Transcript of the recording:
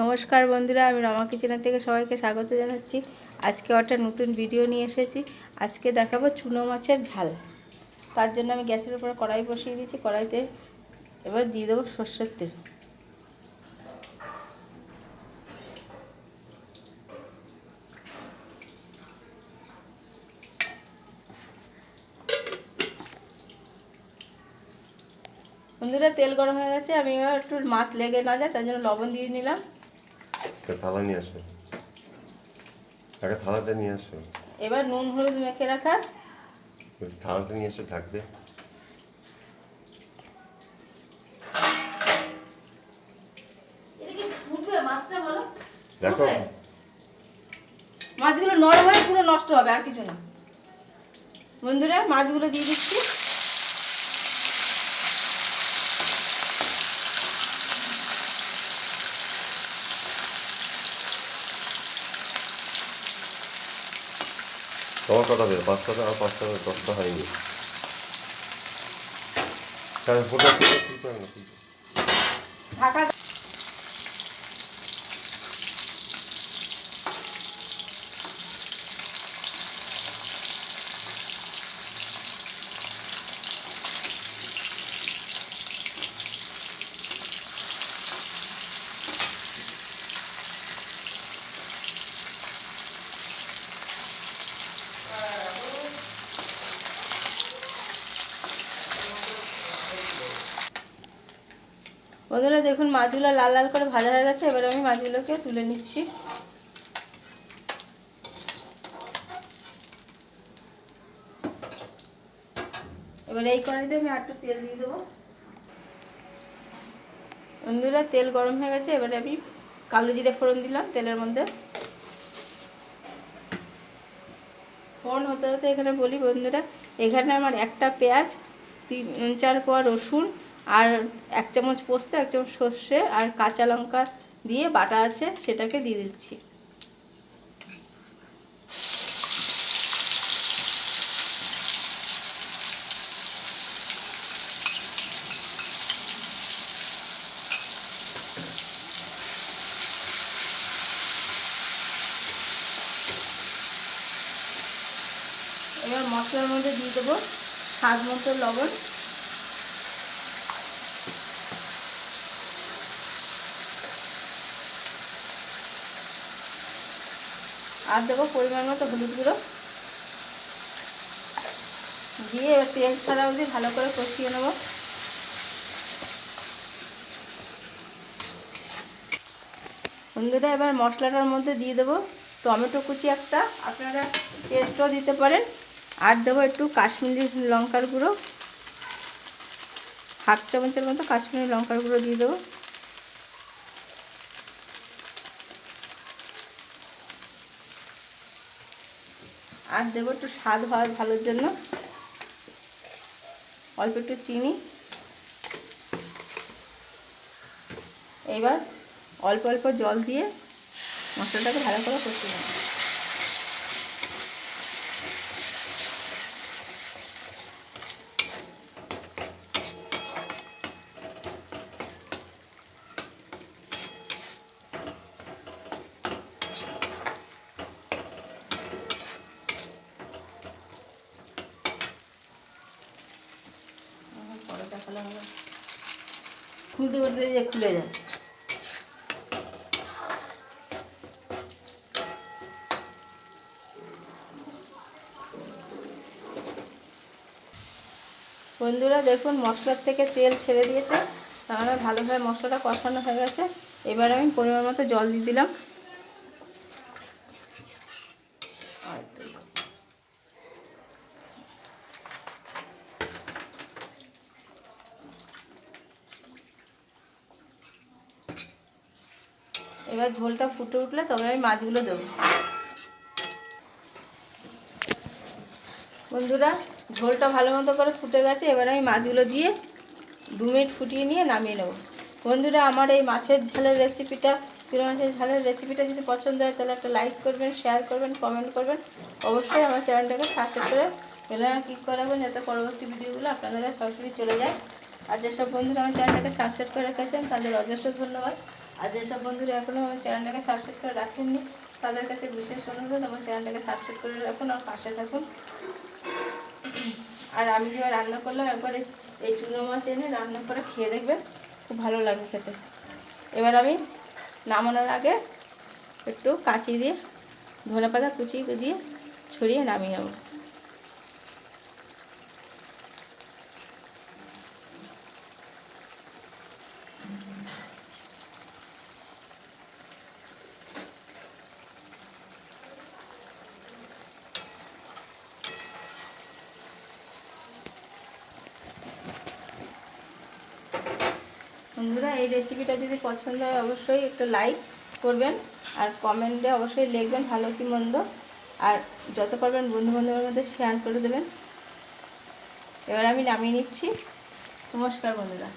নমস্কার বন্ধুরা, আমি রমা কিচেনের থেকে সবাইকে স্বাগত জানাচ্ছি। আজকে একটা নতুন ভিডিও নিয়ে এসেছি। আজকে দেখাবো চুনো মাছের ঝাল। তার জন্য আমি গ্যাসের উপরে কড়াই বসিয়ে দিয়েছি, কড়াইতে এবার দিয়ে দেবো সর্ষের তেল। বন্ধুরা, তেল গরম হয়ে গেছে, আমি এবার একটু মাছ লেগে না যায়, তার জন্য লবণ দিয়ে নিলাম। থালা নিয়ে আসো। একটা থালাটা নিয়ে আসো। এবার নুন হলুদ মেখে রাখা। থালাটা নিয়ে এসে থাকবে দেখো। মাছগুলো নরম হয়ে পুরো নষ্ট হবে আর কিছু না। বন্ধুরা মাছগুলো দিয়ে দিচ্ছি। তোমার কথা বের পাঁচটা আর পাঁচটা দশটা হয়নি। তাহলে ফোটা ঢাকা বন্ধুরা দেখুন মাছগুলো লাল লাল করে ভাজা হয়ে গেছে, এবার আমি মাছগুলোকে তুলে নিচ্ছি। এবার এই কড়াইতে আমি আটটু তেল দিয়ে দেবো। বন্ধুরা, তেল গরম হয়ে গেছে, এবারে আমি কালো জিরে ফোড়ন দিলাম তেলের মধ্যে। ফোড়ন হতে হতে এখানে বলি বন্ধুরা, এখানে আমার একটা পেঁয়াজ, তিন, চার কোয়া রসুন আর এক চামচ পোস্ত, এক চামচ সর্ষে আর কাঁচা লঙ্কা দিয়ে বাটা আছে, সেটাকে দিয়ে দিচ্ছি। এবার মশলার মধ্যে দিয়ে দেবো স্বাদ মতো লবণ। আর দেবো পরিমাণ মতো হলুদ গুঁড়ো। দিয়ে এবার তেল ছাড়া অবধি ভালো করে কষিয়ে নেব। বন্ধুরা, এবার মশলাটার মধ্যে দিয়ে দেবো টমেটো কুচি একটা। আপনারা পেস্টও দিতে পারেন। আর দেবো একটু কাশ্মীরি লঙ্কার গুঁড়ো। হাফ চামচের মতো কাশ্মীরি লঙ্কার গুঁড়ো দিয়ে দেবো। আর দেবো একটু স্বাদ হওয়ার ভালোর জন্য। অল্প একটু চিনি। এইবার অল্প অল্প জল দিয়ে মশলাটাকে ভালো করে কষিয়ে নেব পরে খুলতে করতে যে খুলে যায়। বন্ধুরা, দেখুন, মশলার থেকে তেল ছেড়ে দিয়েছে। তাহলে ভালোভাবে মশলাটা কষানো হয়ে গেছে। এবার আমি পরিমাণ মতো জল দিয়ে দিলাম। এবার ঝোলটা ফুটে উঠলে তবে আমি মাছগুলো দেবো। বন্ধুরা, ঝোলটা ভালো মতো করে ফুটে গেছে, এবার আমি মাছগুলো দিয়ে দু মিনিট ফুটিয়ে নিয়ে নামিয়ে নেব। বন্ধুরা, আমার এই মাছের ঝালের রেসিপিটা চুনো মাছের ঝালের রেসিপিটা যদি পছন্দ হয়, তাহলে একটা লাইক করবেন শেয়ার করবেন কমেন্ট করবেন। অবশ্যই আমার চ্যানেলটাকে সাবস্ক্রাইব করে বেলে ক্লিক করাবেন যাতে পরবর্তী ভিডিওগুলো আপনাদের সরাসরি চলে যায়। আর যেসব বন্ধুরা আমার চ্যানেলটাকে সাবস্ক্রাইব করে রেখেছেন, তাদের অজস্র ধন্যবাদ। আর যেসব বন্ধুরা এখনও আমার চ্যানেলটাকে সাবস্ক্রাইব করে রাখেননি, তাদের কাছে বিশেষ অনুরোধ, আমার চ্যানেলটাকে সাবস্ক্রাইব করে রাখুন আর পাশে থাকুন। আর আমি যে রান্না করলাম, একবার এই- চুনো মাছ এনে রান্না করে খেয়ে দেখবেন, খুব ভালো লাগে খেতে। এবার আমি নামানোর আগে একটু কাঁচি দিয়ে ধনে পাতা কুচি দিয়ে ছড়িয়ে নামিয়ে নেব। বন্ধুরা, এই রেসিপিটা যদি পছন্দ হয় অবশ্যই একটু লাইক করবেন আর কমেন্টে অবশ্যই লিখবেন ভালো কি মন্দ। আর যত পারবেন বন্ধু বান্ধবের মধ্যে শেয়ার করে দেবেন। এবার আমি নামিয়ে নিচ্ছি। নমস্কার বন্ধুরা।